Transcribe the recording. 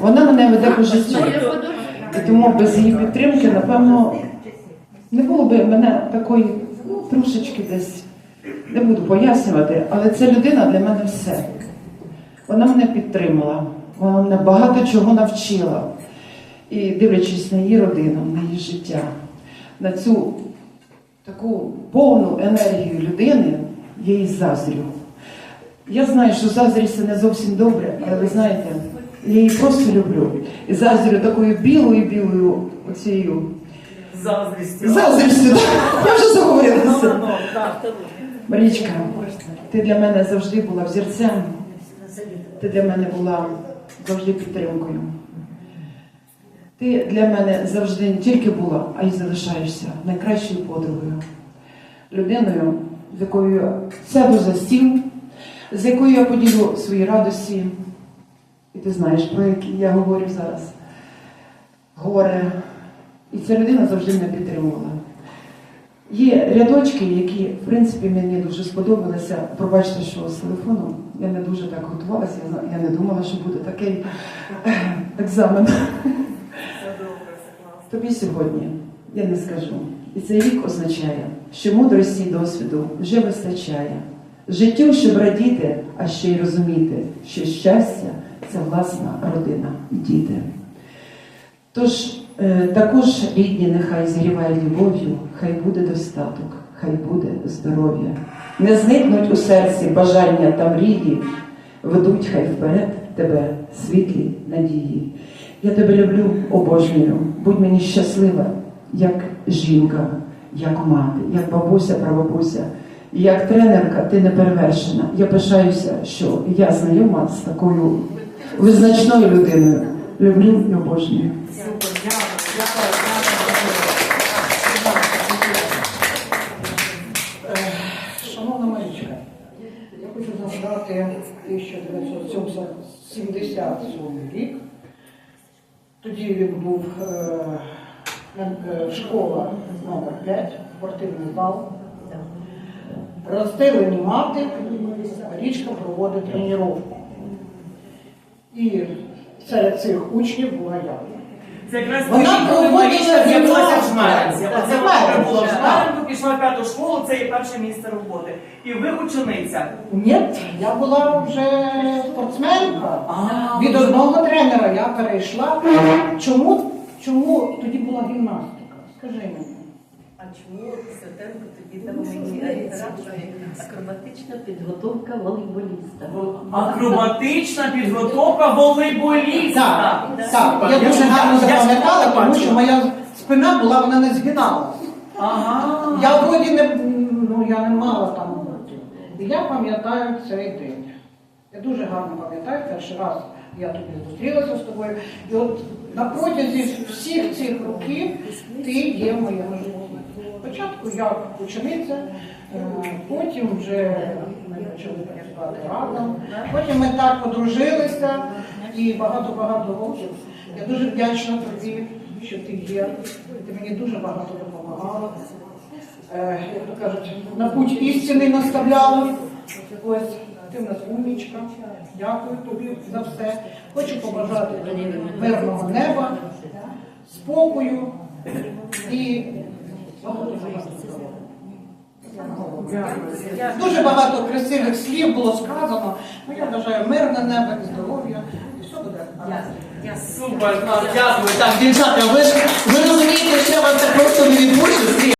Вона мене веде по життю. І тому без її підтримки, напевно, не було б мене такої ну, трошечки десь, не буду пояснювати, але ця людина для мене все. Вона мене підтримала, вона мене багато чого навчила. І дивлячись на її родину, на її життя, на цю таку повну енергію людини, я їй заздрю. Я знаю, що заздрість це не зовсім добре, але ви знаєте, я її просто люблю. І заздрю такою білою білою оцією Заздрістю. заздрістю. Я вже Ну, заговорилася. ну. Марічка, ти для мене завжди була взірцем, ти для мене була завжди підтримкою. Ти для мене завжди не тільки була, а й залишаєшся найкращою подругою, людиною, з якою сяду за стіл, з якою я поділю свої радості. І ти знаєш, про які я говорю зараз. Горе. І ця людина завжди мене підтримувала. Є рядочки, які, в принципі, мені дуже сподобалися. Пробачте, що з телефоном я не дуже так готувалася, я, не думала, що буде такий екзамен. Тобі сьогодні я не скажу. І цей рік означає, що мудрості й досвіду вже вистачає. Життю, щоб радіти, а ще й розуміти, що щастя це власна родина діти. Тож е, також рідні нехай зігрівають любов'ю, хай буде достаток, хай буде здоров'я. Не зникнуть у серці бажання та мрії, ведуть хай вперед тебе світлі надії. Я тебе люблю, обожнюю, будь мені щаслива, як жінка, як мати, як бабуся, прабабуся. І Як тренерка, ти не перевершена. Я пишаюся, що я знайома з такою визначною людиною. Люблю і обожнюю. Дякую, Шановна Марічка, я хочу згадати 1977 рік. Тоді він був е, е, школа номер 5, спортивний зал. Розстелені мати, Марічка проводить тренування. І серед цих учнів була я. Це якраз Вона проводила з'явилася в. Так, Оце вона прибула в так. Пішла в п'яту школу, це є перше місце роботи. І ви учениця. Ні, я була вже спортсменка. Від одного тренера я перейшла. Чому, чому тоді була гімнастика? Скажи мені. А чому Святенко тоді дав мені рацію акробатична підготовка волейболіста? Акробатична підготовка волейболіста. Так, так, я дуже гарно запам'ятала, тому що моя спина була, вона не згиналася. Ага. Я вроді не, ну, я не мала там бути. Я пам'ятаю цей день. Я дуже гарно пам'ятаю, перший раз я тоді зустрілася з тобою. І от на протязі всіх цих років ти є житті. Спочатку як учениця, е, потім вже ми почали працювати разом. Потім ми так подружилися і багато-багато років. Я дуже вдячна тобі, що ти є. Ти мені дуже багато допомагала. Е, як то кажуть, на путь істини наставляла. Ось ти в нас умнічка. Дякую тобі за все. Хочу побажати тобі мирного неба, спокою і. Дуже багато красивих слів було сказано. Ну, я бажаю мирне небо і здоров'я. І все буде. Супер, дякую. Так, дівчата, ви ж ви розумієте, що вам це просто не відпущу.